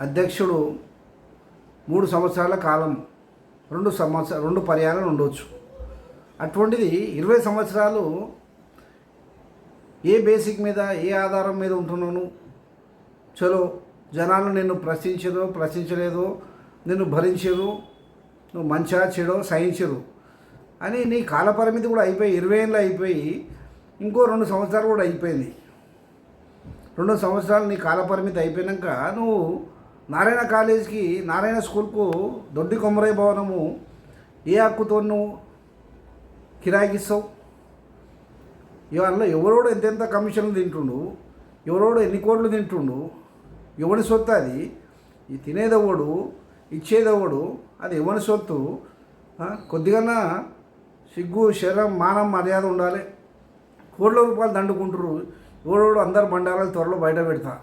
అధ్యక్షుడు మూడు సంవత్సరాల కాలం రెండు సంవత్సర రెండు పర్యాలను ఉండవచ్చు అటువంటిది ఇరవై సంవత్సరాలు ఏ బేసిక్ మీద ఏ ఆధారం మీద ఉంటున్నాను? చలో జనాలు నిన్ను ప్రశ్నించదో ప్రశ్నించలేదో నిన్ను భరించరు నువ్వు మంచా చెడో సహించరు అని నీ కాలపరిమితి కూడా అయిపోయి ఇరవై ఏళ్ళు అయిపోయి ఇంకో రెండు సంవత్సరాలు కూడా అయిపోయింది. రెండు సంవత్సరాలు నీ కాలపరిమితి అయిపోయాక నువ్వు నారాయణ కాలేజీకి నారాయణ స్కూల్కు దొడ్డి కొమరయ్య భవనము ఏ హక్కుతో నువ్వు కిరాయికిస్తావు ఇవాళ ఎవరోడు ఎంతెంత కమిషన్లు తింటుండు? ఎవరోడు ఎన్ని కోట్లు తింటుండు? ఎవరి సొత్తు అది? ఈ తినేదెవడు ఇచ్చేదెవడు అది ఎవరి సొత్తు? ఆ, కొద్దిగా సిగ్గు శరం మానం మర్యాద ఉండాలి. కోట్ల రూపాయలు దండుకుంటారు ఎవరోడు అందరు బండారాలు త్వరలో బయట పెడతా.